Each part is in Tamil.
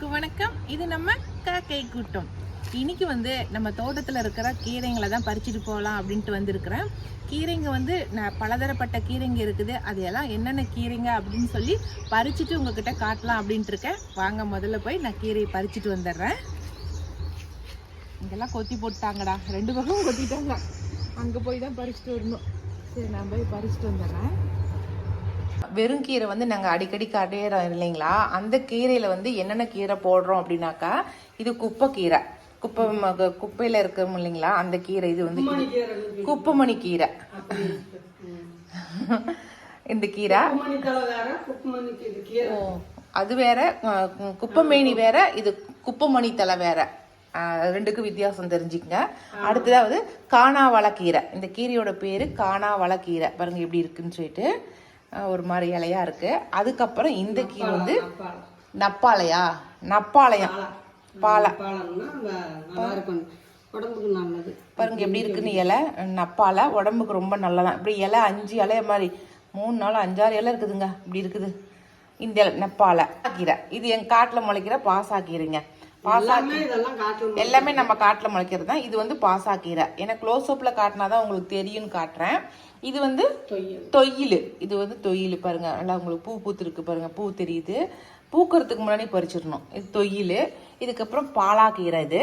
எல்லாருக்கும் வணக்கம். இது நம்ம காக்கை கூட்டம். இன்னைக்கு வந்து நம்ம தோட்டத்தில் இருக்கிற கீரைங்களை தான் பறிச்சுட்டு போகலாம் அப்படின்ட்டு வந்திருக்கிறேன். கீரைங்க வந்து நான் பலதரப்பட்ட கீரைங்க இருக்குது. அது எல்லாம் என்னென்ன கீரைங்க அப்படின்னு சொல்லி பறிச்சுட்டு உங்ககிட்ட காட்டலாம் அப்படின்ட்டு இருக்கேன். வாங்க முதல்ல போய் நான் கீரையை பறிச்சுட்டு வந்துடுறேன். இங்கெல்லாம் கொத்தி போட்டாங்கடா. ரெண்டு பக்கமும் கொத்திட்டாங்க. அங்கே போய் தான் பறிச்சுட்டு வரணும். சரி நான் போய் பறிச்சுட்டு வந்துடுறேன். வெறும் கீரை வந்து நாங்கள் அடிக்கடி கடையிறோம் இல்லைங்களா? அந்த கீரையில் வந்து என்னென்ன கீரை போடுறோம் அப்படின்னாக்கா இது குப்பை கீரை குப்பை குப்பையில இருக்கும் இல்லைங்களா? அந்த கீரை இது வந்து குப்பைமணி கீரை இந்த கீரை. கீரை. அது வேற குப்பைமேனி வேற இது குப்பைமணி தலை வேற. ரெண்டுக்கும் வித்தியாசம் தெரிஞ்சுக்கங்க. அடுத்ததாவது காணாவளக்கீரை இந்த கீரையோட பேரு காணாவளக்கீரை பாருங்க எப்படி இருக்குன்னு சொல்லிட்டு. ஒரு மாதிரி இலையா இருக்கு. அதுக்கப்புறம் இந்த கீரை வந்து நப்பாளையா? நப்பாளையம். பாலை. உடம்புக்கு நல்லது. பாருங்க எப்படி இருக்குன்னு இலை நப்பாலை உடம்புக்கு ரொம்ப நல்லதான். இப்படி இலை அஞ்சு இலைய மாதிரி மூணு நாள் அஞ்சாறு இலை இருக்குதுங்க. இப்படி இருக்குது. இந்த இலை நப்பாலை கீரை. இது எங்க காட்டுல முளைக்கிற பாசா கீரைங்க பாசா எல்லாமே இதெல்லாம் காட்டு எல்லாமே நம்ம காட்டுல முளைக்கிறது தான் இது வந்து பாசா கீரை ஏன்னா க்ளோஸ் அப்ல காட்டினாதான் உங்களுக்கு தெரியும்னு காட்டுறேன். இது வந்து தொயில் இது வந்து தொயில் பாருங்க. நல்லா உங்களுக்கு பூ பூத்துருக்கு பாருங்க. பூ தெரியுது. பூக்கறதுக்கு முன்னாடி பறிச்சிடணும். இது தொயில் இதுக்கப்புறம் பாலாக்கீரை இது.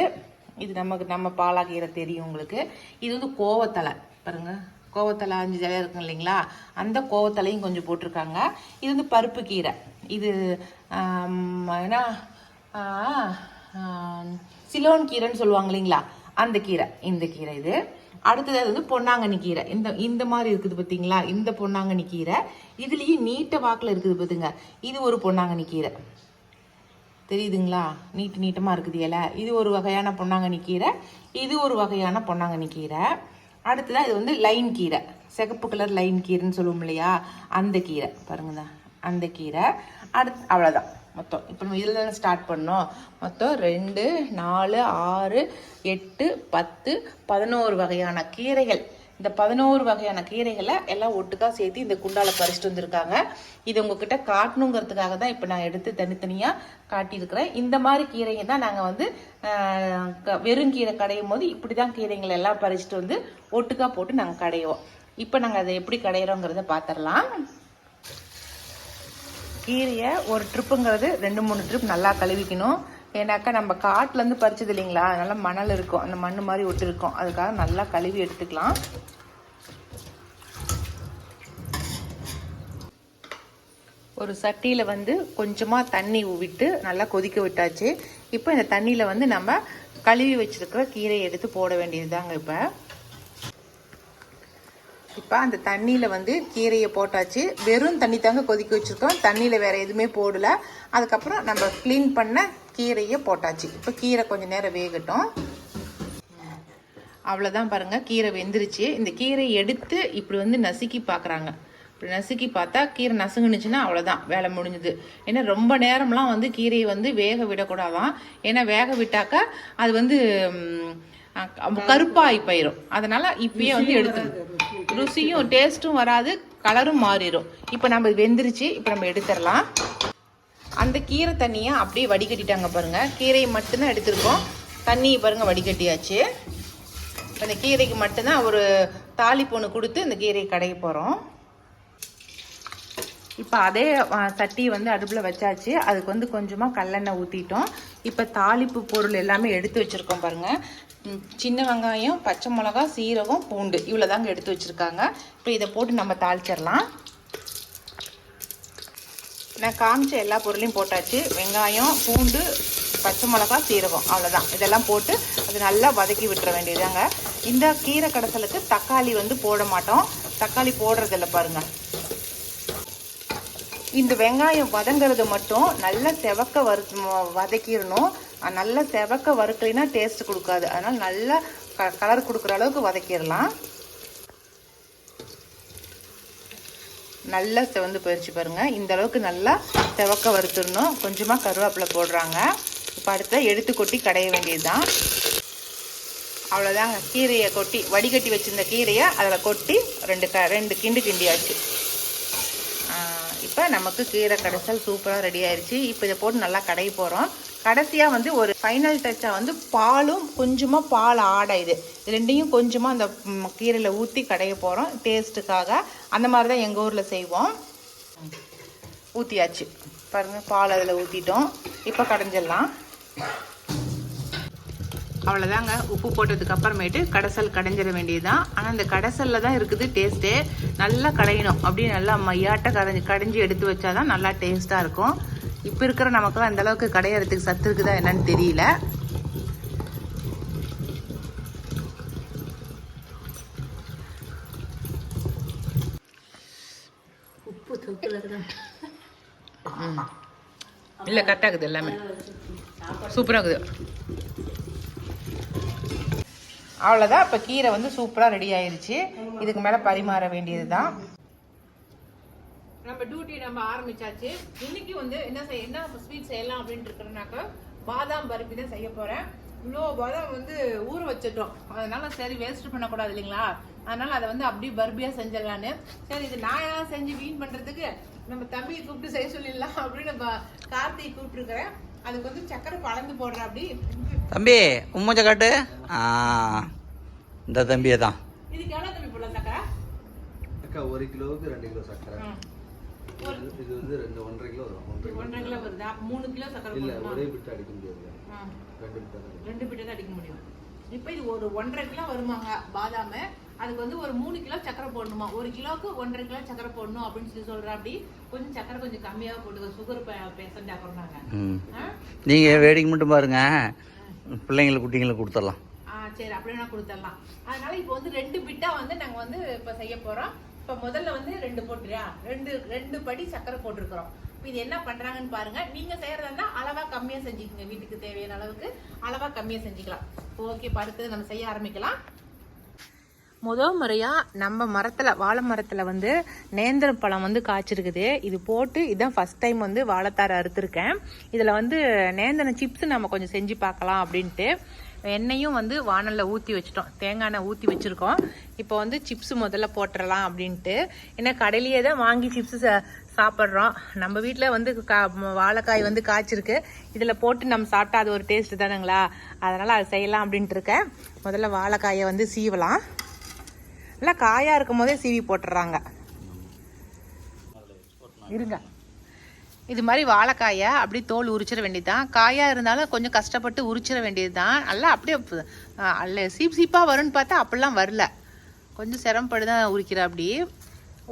இது நமக்கு நம்ம பாலாக்கீரை தெரியும் உங்களுக்கு. இது வந்து கோவத்தலை. பாருங்க. கோவத்தலை அஞ்சு ஜலை இருக்கும் இல்லைங்களா? அந்த கோவத்தலையும் கொஞ்சம் போட்டிருக்காங்க. இது வந்து பருப்பு கீரை இது ஆம், என்ன? ஆ, ஆம், சிலோன் கீரைன்னு சொல்லுவாங்க இல்லைங்களா? அந்த கீரை இந்த கீரை இது. அடுத்தது வந்து பொன்னாங்கண்ணி கீரை. இந்த இந்த மாதிரி இருக்குது பார்த்தீங்களா? இந்த பொன்னாங்கண்ணி கீரை. இதுலேயே நீட்ட வாக்கில் இருக்குது பார்த்துங்க இது ஒரு பொன்னாங்கண்ணி கீரை. தெரியுதுங்களா? நீட்டு நீட்டமாக இருக்குது இலை. இது ஒரு வகையான பொன்னாங்கண்ணி கீரை. இது ஒரு வகையான பொன்னாங்கண்ணி கீரை. அடுத்ததாக இது வந்து லைன் கீரை. சிகப்பு கலர் லைன் கீரைன்னு சொல்லுவோம் இல்லையா? அந்த கீரை. பாருங்கதான் அந்த கீரை. அடுத்து அவ்வளோதான் மொத்தம். இப்போ நம்ம இதில் ஸ்டார்ட் பண்ணோம். மொத்தம் ரெண்டு நாலு ஆறு எட்டு பத்து பதினோரு வகையான கீரைகள். இந்த பதினோரு வகையான கீரைகளை எல்லாம் ஒட்டுக்காக சேர்த்து இந்த குண்டால பறிச்சுட்டு வந்திருக்காங்க. இது உங்ககிட்ட காட்டணுங்கிறதுக்காக தான் இப்போ நான் எடுத்து தனித்தனியாக காட்டியிருக்கிறேன். இந்த மாதிரி கீரைங்க தான் நாங்கள் வந்து க- வெறும் கீரை கடையும் போது இப்படி தான் கீரைங்களை எல்லாம் பறிச்சுட்டு வந்து ஒட்டுக்கா போட்டு நாங்கள் கடையோம் இப்போ நாங்கள் அதை எப்படி கடையிறோங்கிறத பார்த்துடலாம் கீரையை ஒரு ட்ரிப்புங்கிறது ரெண்டு மூணு ட்ரிப் நல்லா கழுவிக்கணும். ஏன்னாக்கா நம்ம காட்டிலேருந்து பறிச்சது இல்லைங்களா? அதனால் மணல் இருக்கும். அந்த மண் மாதிரி விட்டுருக்கோம் அதுக்காக நல்லா கழுவி எடுத்துக்கலாம். ஒரு சட்டியில் வந்து கொஞ்சமாக தண்ணி விட்டு நல்லா கொதிக்க விட்டாச்சு. இப்போ இந்த தண்ணியில் வந்து நம்ம கழுவி வச்சுருக்கிற கீரையை எடுத்து போட வேண்டியது தாங்க இப்போ. இப்போ அந்த தண்ணியில் வந்து கீரையை போட்டாச்சு. வெறும் தண்ணி தாங்க கொதிக்க வச்சுருக்கோம். தண்ணியில் வேறு எதுவுமே போடல. அதுக்கப்புறம் நம்ம க்ளீன் பண்ண கீரையை போட்டாச்சு. இப்போ கீரை கொஞ்சம் நேரம் வேகட்டும். அவ்வளோதான் பாருங்கள் கீரை வெந்துருச்சு. இந்த கீரையை எடுத்து இப்படி வந்து நசுக்கி பார்க்குறாங்க இப்படி நசுக்கி பார்த்தா கீரை நசுங்குனுச்சுன்னா அவ்வளோதான் வேலை முடிஞ்சுது. ஏன்னா ரொம்ப நேரம்லாம் வந்து கீரையை வந்து வேக விடக்கூடாதான். ஏன்னா வேக விட்டாக்கா அது வந்து கருப்பாகி போயிடும் அதனால இப்பயே வந்து எடுத்துரும் ருசியும் டேஸ்ட்டும் வராது கலரும் மாறிடும் இப்போ நம்ம வெந்துருச்சு இப்போ நம்ம எடுத்துடலாம். அந்த கீரை தண்ணியை அப்படியே வடிகட்டிட்டாங்க பாருங்க. கீரையை மட்டும்தான் எடுத்திருக்கோம். தண்ணியை பாருங்க வடிகட்டியாச்சு. அந்த கீரைக்கு மட்டும்தான் ஒரு தாளிப்பு ஒன்று கொடுத்து இந்த கீரையை கடைய போகிறோம் இப்போ அதே அஹ், சட்டி வந்து அடுப்பில் வச்சாச்சு. அதுக்கு வந்து கொஞ்சமாக கல்லெண்ணெய் ஊற்றிட்டோம் இப்போ தாளிப்பு பொருள் எல்லாமே எடுத்து வச்சுருக்கோம் பாருங்கள் சின்ன வெங்காயம் பச்சை மிளகா சீரகம் பூண்டு. இவ்வளோ தாங்க எடுத்து வச்சுருக்காங்க. இப்போ இதை போட்டு நம்ம தாளிச்சிடலாம். நான் காமிச்ச எல்லா பொருளையும் போட்டாச்சு. வெங்காயம் பூண்டு பச்சை மிளகா சீரகம். அவ்வளோதான் இதெல்லாம் போட்டு அது நல்லா வதக்கி விட்டுற வேண்டியதாங்க இந்த கீரை கடைசலுக்கு தக்காளி வந்து போட மாட்டோம். தக்காளி போடுறதில்ல பாருங்கள் இந்த வெங்காயம் வதங்கிறது மட்டும் நல்லா செவக்க வறு வதக்கிடணும். நல்லா செவக்க வறுக்கலைன்னா டேஸ்ட் கொடுக்காது. அதனால் நல்லா க கலர் கொடுக்குற அளவுக்கு வதக்கிடலாம். நல்லா செவந்து போயிடுச்சு பாருங்கள் இந்த அளவுக்கு நல்லா செவக்க வறுத்துடணும். கொஞ்சமாக கருவேப்பிலை போடுறாங்க. இப்போ அடுத்த எடுத்து கொட்டி கடைய வேண்டியதுதான். அவ்வளோதாங்க கீரையை கொட்டி வடிகட்டி வச்சிருந்த கீரையை அதில் கொட்டி ரெண்டு க ரெண்டு கிண்டு கிண்டியாச்சு. இப்போ நமக்கு கீரை கடைசல் சூப்பராக ரெடி ஆயிடுச்சு இப்போ இதை போட்டு நல்லா கடைய போகிறோம் கடைசியாக வந்து ஒரு ஃபைனல் டச்சாக வந்து பாலும் கொஞ்சமாக பால் ஆடை இது ரெண்டையும் கொஞ்சமாக அந்த கீரையில் ஊற்றி கடைய போகிறோம் டேஸ்ட்டுக்காக அந்த மாதிரி தான் எங்கள் ஊரில் செய்வோம். ஊற்றியாச்சு பாருங்கள் பால் அதில் ஊற்றிட்டோம் இப்போ கடைஞ்சிடலாம். அவ்வளோதாங்க உப்பு போட்டதுக்கு அப்புறமேட்டு கடைசல் கடைஞ்சிட வேண்டியதுதான். ஆனால் அந்த கடைசலில் தான் இருக்குது டேஸ்ட்டே நல்லா கடையணும். அப்படியே நல்லா மையாட்ட கரைஞ்சி கடைஞ்சி எடுத்து வச்சாதான் நல்லா டேஸ்ட்டாக இருக்கும். இப்போ இருக்கிற நமக்குலாம் அந்த அளவுக்கு கடையறதுக்கு சத்து இருக்குதா என்னன்னு தெரியல. உப்பு இல்லை கரெக்டாக இருக்குது எல்லாமே. சூப்பராக இருக்குது. அவ்வளோதான் இப்போ கீரை வந்து சூப்பராக ரெடி ஆயிருச்சு. இதுக்கு மேலே பரிமாற வேண்டியது தான் நம்ம டியூட்டி நம்ம ஆரம்பிச்சாச்சு. இன்னைக்கு வந்து என்ன செய்ய என்ன ஸ்வீட் செய்யலாம் அப்படின்ட்டு இருக்கிறனாக்கா பாதாம் பருப்பி தான் செய்ய போறேன். இவ்வளோ பாதாம் வந்து ஊற வச்சிட்டோம். அதனால சரி வேஸ்ட் பண்ணக்கூடாது இல்லைங்களா? அதனால அதை வந்து அப்படியே பர்பியா செஞ்சிடலான்னு. சரி இது நான் ஏதாவது செஞ்சு வீண் பண்றதுக்கு நம்ம தம்பியை கூப்பிட்டு செய்ய சொல்லிடலாம் அப்படின்னு நம்ம கார்த்திகை கூப்பிட்டுருக்கிறேன். அதுக்கு வந்து சக்கரை பழந்து போடுற அப்படி. தம்பி உம்மச்ச காட்டு. இந்த தம்பியை தான் இதுக்கு எவ்வளோ தம்பி போடலாம் சக்கரை? அக்கா ஒரு கிலோவுக்கு ரெண்டு கிலோ சர்க்கரை ம். இது- இது வந்து ரெண்டு ஒன்றரை கிலோ வரும். ஒன்றரை கிலோ. வருதா? மூணு கிலோ சக்கரை இல்ல போடணுமா? ஒரே பிட்டு அடிக்க முடியாது. ரெண்டு பிட்டு தான் அடிக்கணும். ரெண்டு பிட்டு தான் அடிக்க முடியும். இப்போ இது ஒரு ஒன்றரை கிலோ வருமாங்க பாதாம். அதுக்கு வந்து ஒரு மூணு கிலோ சக்கரை போடணுமா? ஒரு கிலோவுக்கு ஒன்றரை கிலோ சக்கரை போடணும் அப்படின்னு சொல்லி சொல்ற அப்படி கொஞ்சம் சக்கரை கொஞ்சம் கம்மியாக போட்டுக்க சுகர் பேஷண்ட் அப்புறம் நாங்க? நீங்கள் வேடிக்கை மட்டும் பாருங்க. பிள்ளைங்களுக்கு குட்டிங்களுக்கு கொடுத்துடலாம். ஆ சரி அப்படியே நான் கொடுத்துடலாம். அதனால இப்போ வந்து ரெண்டு பிட்டா வந்து நாங்க வந்து இப்போ செய்ய போறோம். இப்போ முதல்ல வந்து ரெண்டு போட்டுறியா? ரெண்டு ரெண்டு படி சக்கரை போட்டிருக்கிறோம். இது என்ன பண்றாங்கன்னு பாருங்க. நீங்க செய்யறதா இருந்தா அளவா கம்மியா செஞ்சுக்கோங்க. வீட்டுக்கு தேவையான அளவுக்கு அளவா கம்மியா செஞ்சுக்கலாம். ஓகே அடுத்தது நம்ம செய்ய ஆரம்பிக்கலாம். முதல் முறையாக நம்ம மரத்தில் வாழை மரத்தில் வந்து நேந்திர பழம் வந்து காய்ச்சிருக்குது. இது போட்டு இதான் ஃபஸ்ட் டைம் வந்து வாழைத்தாரை அறுத்துருக்கேன். இதில் வந்து நேந்திரம் சிப்ஸ் நம்ம கொஞ்சம் செஞ்சு பார்க்கலாம் அப்படின்ட்டு. எண்ணெயும் வந்து வானலில் ஊற்றி வச்சிட்டோம். தேங்காய் எண்ணெய் ஊற்றி வச்சுருக்கோம். இப்போ வந்து சிப்ஸ் முதல்ல போட்டுடலாம் அப்படின்ட்டு. ஏன்னா கடையிலேயே தான் வாங்கி சிப்ஸு சாப்பிட்றோம். நம்ம வீட்டில் வந்து கா வாழைக்காய் வந்து காய்ச்சிருக்கு. இதில் போட்டு நம்ம சாப்பிட்டா அது ஒரு டேஸ்ட் தானுங்களா? அதனால் அது செய்யலாம் அப்படின்ட்டு இருக்கேன். முதல்ல வாழைக்காயை வந்து சீவலாம். நல்லா காயாக இருக்கும் போதே சீவி போட்டுறாங்க. இருங்க. இது மாதிரி வாழைக்காயை அப்படியே தோல் உரிச்சிட வேண்டியதுதான். காயா இருந்தாலும் கொஞ்சம் கஷ்டப்பட்டு உரிச்சிட வேண்டியதுதான். நல்லா அப்படியே அல்ல சீப் சீப்பா வரும்னு பார்த்தா அப்படிலாம் வரல. கொஞ்சம் சிரமப்பட்டு தான் உரிக்கிற அப்படி.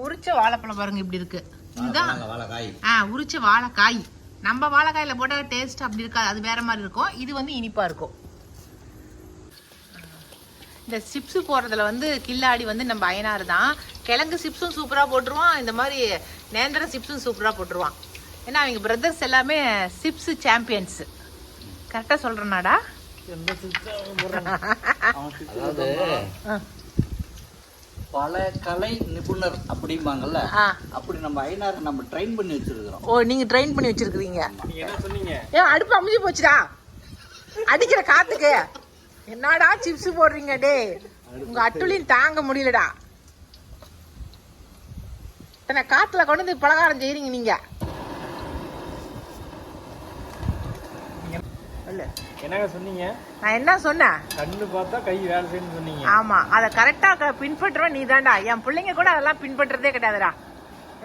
உரிச்ச வாழைப்பழம் பாருங்க இப்படி இருக்கு. இதுதான். வாழைக்காய். ஆ உரிச்ச வாழைக்காய். நம்ம வாழைக்காயில போட்ட டேஸ்ட் அப்படி இருக்காது. அது வேற மாதிரி இருக்கும். இது வந்து இனிப்பா இருக்கும். இந்த சிப்ஸ் போடுறதுல வந்து கில்லாடி வந்து நம்ம அயனார் தான். கிழங்கு சிப்ஸும் சூப்பராக போட்டுருவான். இந்த மாதிரி நேந்திர சிப்ஸும் சூப்பராக போட்டுருவான். ஏன்னா அவங்க பிரதர்ஸ் எல்லாமே சிப்ஸ் சாம்பியன்ஸ் கரெக்டாக சொல்கிறேனாடா அதாவது பல கலை நிபுணர் அப்படிம்பாங்கல்ல ஆ. அப்படி நம்ம ஐநாரை நம்ம ட்ரெயின் பண்ணி வச்சிருக்கிறோம். ஓ நீங்கள் ட்ரெயின் பண்ணி வச்சிருக்கிறீங்க. ஏன் அடுப்பு அமைஞ்சு போச்சுடா. அடிக்கிற காத்துக்கு. என்னடா சிப்ஸ் போடுறீங்க டே உங்க அட்டுலியும் தாங்க முடியலடா. இத்தனை காத்துல கொண்டு வந்து பலகாரம் செய்றீங்க நீங்க. இல்ல. என்னங்க சொன்னீங்க? நான் என்ன சொன்னேன்? கண்ணு பார்த்தா கை வேலை செய்யணும்னு சொன்னீங்க. ஆமா. அத கரெக்டா பின்பற்றுறோம் நீ தான்டா என் பிள்ளைங்க கூட அதெல்லாம் பின்பற்றதே கிடையாதுடா.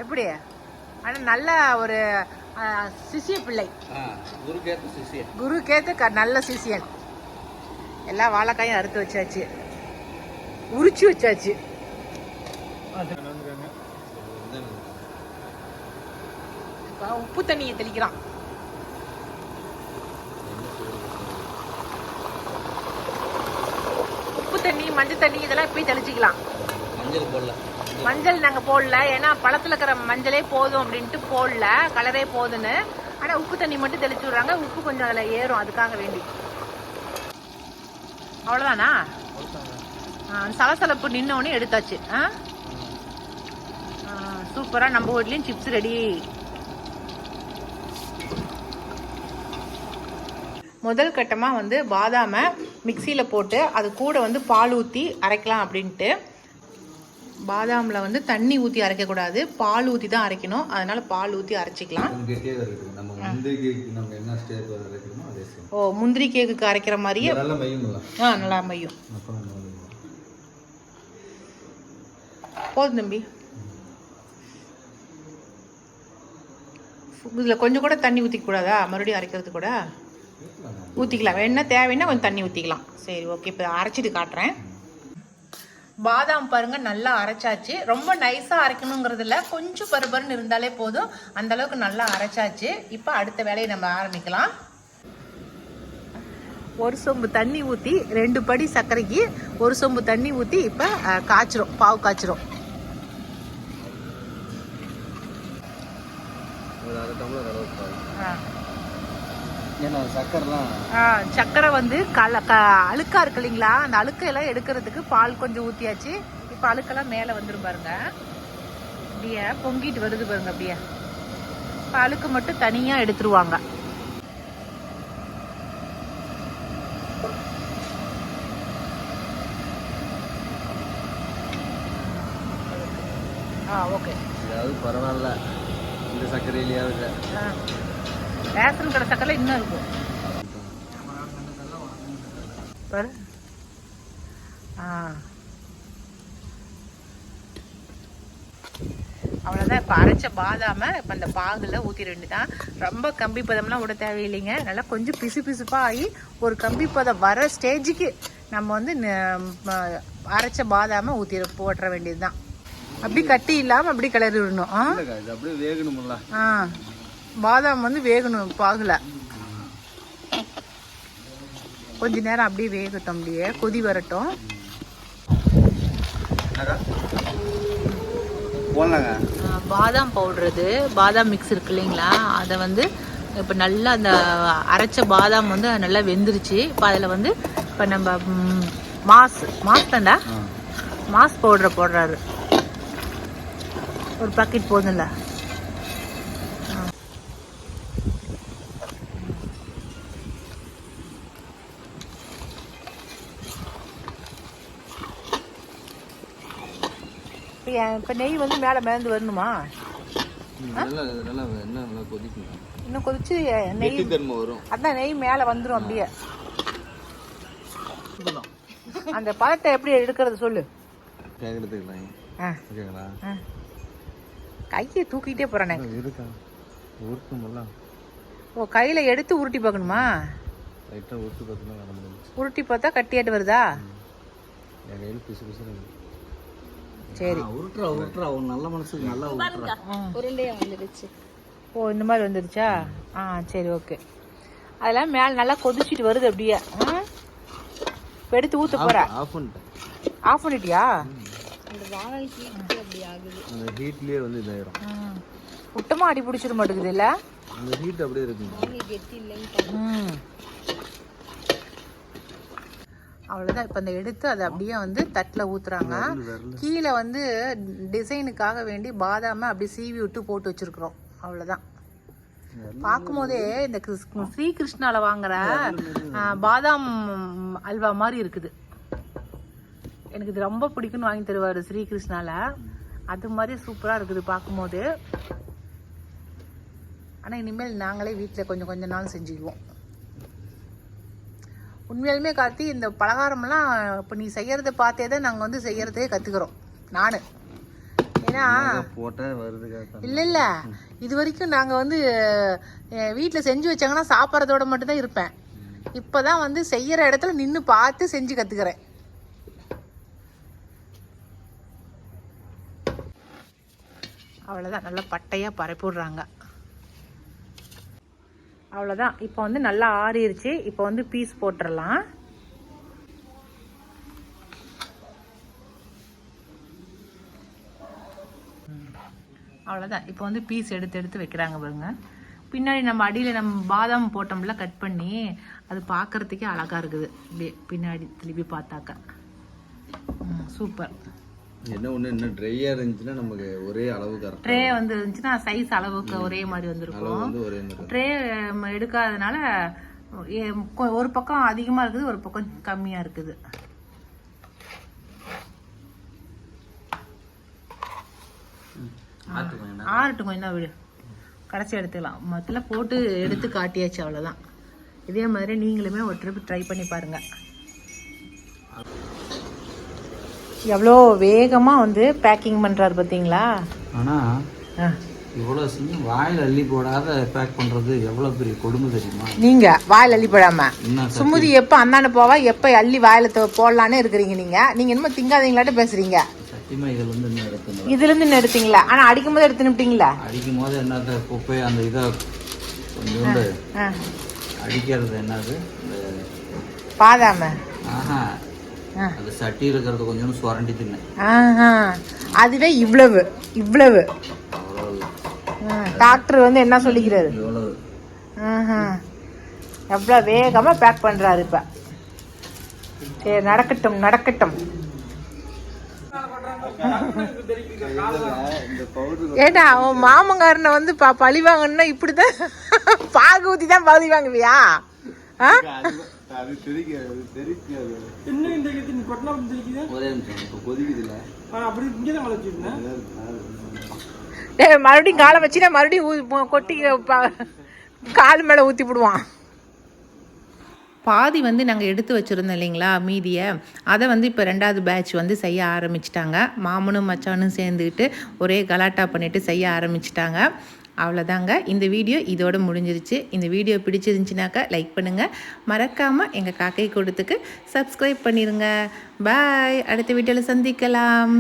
எப்படி? ஆனா நல்ல ஒரு சிசிய பிள்ளை. குருகேத்த சிஷியன் குருக்கேத்து க நல்ல சிசியன். எல்லா வாழைக்காயும் அறுத்து வச்சாச்சு. உரிச்சு வச்சாச்சு. உப்பு தண்ணியை தெளிக்கிறான் உப்பு தண்ணி மஞ்சள் தண்ணி இதெல்லாம் இப்பயும் தெளிச்சுக்கலாம். மஞ்சள் போடல. மஞ்சள் நாங்க போடல. ஏன்னா பழத்துல இருக்கிற மஞ்சளே போதும் அப்படின்ட்டு போடல. கலரே போதுன்னு. ஆனா உப்பு தண்ணி மட்டும் தெளிச்சு விடுறாங்க. உப்பு கொஞ்சம் அதுல ஏறும். அதுக்காக வேண்டி. அந்த சலசலப்பு நின்ன உடனே எடுத்தாச்சு. ஆ? ஆ, சூப்பரா நம்ம வீட்லயும் சிப்ஸ் ரெடி முதல் கட்டமாக வந்து பாதாமை மிக்சியில் போட்டு அது கூட வந்து பால் ஊற்றி அரைக்கலாம் அப்படின்ட்டு. பாதாமில் வந்து தண்ணி ஊற்றி அரைக்கக்கூடாது பால் ஊற்றி தான் அரைக்கணும். அதனால பால் ஊற்றி அரைச்சிக்கலாம். ஓ முந்திரி கேக்குக்கு அரைக்கிற மாதிரியே ஆ நல்லா வந்து போதும் தம்பி. இதில் கொஞ்சம் கூட தண்ணி ஊற்றிக்க கூடாதா? மறுபடியும் அரைக்கிறது கூட? ஊற்றிக்கலாம் வேணா தேவைன்னா கொஞ்சம் தண்ணி ஊற்றிக்கலாம் சரி ஓகே இப்போ அரைச்சிட்டு காட்டுறேன். பாதாம் பாருங்கள் நல்லா அரைச்சாச்சு. ரொம்ப நைஸாக அரைக்கணுங்கிறதுல கொஞ்சம் பருபருன்னு இருந்தாலே போதும். அந்தளவுக்கு நல்லா அரைச்சாச்சு. இப்போ அடுத்த வேலையை நம்ம ஆரம்பிக்கலாம். ஒரு சொம்பு தண்ணி ஊற்றி ரெண்டு படி சர்க்கரைக்கு ஒரு சொம்பு தண்ணி ஊற்றி இப்போ காய்ச்சிரும். பாவு காய்ச்சிரும். ஒரு அரை டம்ளர் அளவுக்கு பாருங்க ஆ. ஏன்னா சக்கரெலாம் ஆ, சக்கரை வந்து கல க அழுக்கா இருக்கு இல்லைங்களா? அந்த அழுக்கையெல்லாம் எடுக்கிறதுக்கு பால் கொஞ்சம் ஊற்றியாச்சு இப்போ அழுக்கெல்லாம் மேலே வந்துடும் பாருங்க. அப்படியே பொங்கிட்டு வருது பாருங்க அப்படியே. இப்போ அழுக்கு மட்டும் தனியாக எடுத்துருவாங்க. ஆ ஓகே. ஏதாவது பரவாயில்ல. இந்த சர்க்கரையிலேயாவது ஆ. ரேஷன் கடை இன்னும் இருக்கும். பாரு. ஆ. அவ்வளோதான் இப்போ அரைச்ச பாதாம இப்போ இந்த பாகில் ஊற்றிட வேண்டியதான் ரொம்ப கம்பி பதம்லாம் விட தேவையில்லைங்க. நல்லா கொஞ்சம் பிசு பிசுப்பாக ஆகி ஒரு கம்பி பதம் வர ஸ்டேஜுக்கு நம்ம வந்து அரைச்ச பாதாம ஊற்றி போட்டுற வேண்டியது தான் அப்படி கட்டி இல்லாமல் அப்படி கிளறி விடணும் ஆ அப்படியே ஆ. பாதாம் வந்து வேகணும் பாகுல. கொஞ்ச நேரம் அப்படியே வேகட்டும் அப்படியே. கொதி வரட்டும். பாதாம் பவுடர் இது பாதாம் மிக்ஸ் இருக்கு இல்லைங்களா? அதை வந்து இப்போ நல்லா அந்த அரைச்ச பாதாம் வந்து நல்லா வெந்துருச்சு. இப்போ அதில் வந்து இப்போ நம்ம மாஸ் மாஸ் தாண்டா மாஸ் பவுடரை போடுறாரு. ஒரு பாக்கெட் போதும்ல? இப்போ நெய் வந்து மேலே மேந்து வரணுமா? இன்னும் கொதிச்சு நெய் வரும். அதான் நெய் மேலே வந்துடும் அப்படியே. அந்த பழத்தை எப்படி எடுக்கிறது சொல்லு. கையை தூக்கிட்டே போறானே ஓ கையில எடுத்து உருட்டி பார்க்கணுமா? உருட்டி பார்த்தா கட்டியாட்டு வருதா என் கையில் பிசு பிசு சரி. உருட்டுறா உருட்டுறா. உன் நல்ல மனசுக்கு நல்லா உருட்டுறா. உருண்டையா வந்துடுச்சு. ஓ இந்த மாதிரி வந்துருச்சா ஆ சரி ஓகே. அதெல்லாம் மேலே நல்லா கொதிச்சிட்டு வருது அப்படியே. எடுத்து ஊற்ற போற? ஆஃப் பண்ணிட்டேன். ஆஃப் பண்ணிட்டியா? அந்த வானல் ஹீட் அப்படி ஆகுது. அந்த ஹீட்லேயே வந்து இதாயிரும். ம். சுத்தமா அடி பிடிச்சிட மாட்டேங்குது இல்ல? அந்த ஹீட் அப்படியே இருக்குங்க. வானல் கெட்டி இல்லைன்னு ம். அவ்வளோதான் இப்போ அந்த எடுத்து அதை அப்படியே வந்து தட்டில் ஊத்துறாங்க. கீழே வந்து டிசைனுக்காக வேண்டி பாதாம அப்படி சீவி விட்டு போட்டு வச்சிருக்கிறோம். அவ்வளோதான் பார்க்கும்போதே இந்த கிறிஸ்- ஸ்ரீ கிருஷ்ணால வாங்குற பாதாம் அல்வா மாதிரி இருக்குது. எனக்கு இது ரொம்ப பிடிக்கும்னு வாங்கி தருவார் ஸ்ரீ கிருஷ்ணால அது மாதிரி சூப்பராக இருக்குது பார்க்கும்போது. ஆனால் இனிமேல் நாங்களே வீட்டில் கொஞ்சம் கொஞ்ச நாள் செஞ்சுக்குவோம் உண்மையாலுமே கார்த்தி இந்த பலகாரம்லாம் இப்போ நீ செய்யறத பார்த்தே தான் நாங்கள் வந்து செய்யறதே கற்றுக்குறோம் நான். ஏன்னா இல்லை இல்லை. இது வரைக்கும் நாங்கள் வந்து வீட்டில் செஞ்சு வச்சாங்கன்னா சாப்பிட்றதோட மட்டும்தான் இருப்பேன். இப்போ தான் வந்து செய்கிற இடத்துல நின்று பார்த்து செஞ்சு கற்றுக்கிறேன் அவ்வளோதான் நல்லா பட்டையாக பரப்பி விடுறாங்க. அவ்வளோதான் இப்போ வந்து நல்லா ஆறிடுச்சு இப்போ வந்து பீஸ் போட்டுடலாம் அவ்வளோதான் இப்போ வந்து பீஸ் எடுத்து எடுத்து வைக்கிறாங்க பாருங்க. பின்னாடி நம்ம அடியில் நம்ம பாதாம் போட்டோம்ல கட் பண்ணி அது பார்க்கறதுக்கே அழகாக இருக்குது. இப்படியே பின்னாடி திருப்பி பார்த்தாக்கா. சூப்பர். என்ன ஒன்று இன்னும் ட்ரையாக இருந்துச்சுன்னா நமக்கு ஒரே அளவு கரெக்டாக ட்ரே வந்து இருந்துச்சுன்னா சைஸ் அளவுக்கு ஒரே மாதிரி வந்திருக்கும். ட்ரே எடுக்காதனால ஒரு பக்கம் அதிகமாக இருக்குது ஒரு பக்கம் கம்மியாக இருக்குது. ஆறட்டும் கொஞ்சம் தான் விடு. கடைசி எடுத்துக்கலாம். மொத்தத்தில் போட்டு எடுத்து காட்டியாச்சு அவ்வளோதான் இதே மாதிரி நீங்களுமே ஒரு ட்ரிப் ட்ரை பண்ணி பாருங்கள் எவ்வளோ வேகமாக வந்து பேக்கிங் பண்ணுறாரு பார்த்தீங்களா ஆனா ஆ. இவ்வளோ செஞ்சு வாயில் அள்ளி போடாத பேக் பண்றது எவ்வளோ பெரிய கொடுமை தெரியுமா? நீங்கள் வாயில் அள்ளி போடாம. என்ன சுமதி எப்போ அந்தாண்ட போவா? எப்போ அள்ளி வாயில் போடலான்னு இருக்கிறீங்க நீங்கள் நீங்கள் என்னமோ திங்காதீங்களாட்ட பேசுகிறீங்க என்ன இதுலேருந்து இன்னும் எடுத்தீங்களா? ஆனால் அடிக்கும் போது எடுத்து நிப்பிட்டீங்களா அடிக்கும் போது என்னது குப்பை அந்த இதை கொஞ்சோண்டு அடிக்கிறது என்னது? பாதாம. ஆஹா. அது சட்டி இருக்கிறது கொஞ்சம் சுரண்டி தின்னேன் ஆஹா. அதுவே இவ்வளவு இவ்வளவு. டாக்டர் வந்து என்ன சொல்லிக்கிறாரு. எவ்வளோ வேகமாக பேக் பண்ணுறாரு இப்போ. சரி நடக்கட்டும் நடக்கட்டும். இந்த பவுடர் ஏடா உன் மாமங்காரனை வந்து ப பழி வாங்கணும்னா இப்படி தான் பாகு ஊற்றி தான் பழி வாங்குவியா? ஆ? அது தெரிக்காது தெரிக்காது. இன்னும் இந்த இது நீ கொட்டினா அப்படி தெரிக்குது ஒரே நிமிஷம் இப்போ கொதிக்குதுல ஆ, அப்படி இங்கே தான் வளர்ச்சிருந்தேன் டேய் மறுபடியும் காலை வச்சுனா மறுபடியும் கொட்டி ப- கால் மேலே ஊற்றி விடுவான். பாதி வந்து நாங்கள் எடுத்து வச்சுருந்தோம் இல்லைங்களா மீதியை. அதை வந்து இப்போ ரெண்டாவது பேட்ச் வந்து செய்ய ஆரம்பிச்சிட்டாங்க. மாமனும் மச்சானும் சேர்ந்துக்கிட்டு ஒரே கலாட்டா பண்ணிட்டு செய்ய ஆரம்பிச்சிட்டாங்க. அவ்வளோதாங்க இந்த வீடியோ இதோடு முடிஞ்சிருச்சு. இந்த வீடியோ பிடிச்சிருந்துச்சுனாக்கா லைக் பண்ணுங்கள் மறக்காமல் எங்கள் காக்கை கூட்டத்துக்கு சப்ஸ்கிரைப் பண்ணிடுங்க பாய் அடுத்த வீடியோவில் சந்திக்கலாம்.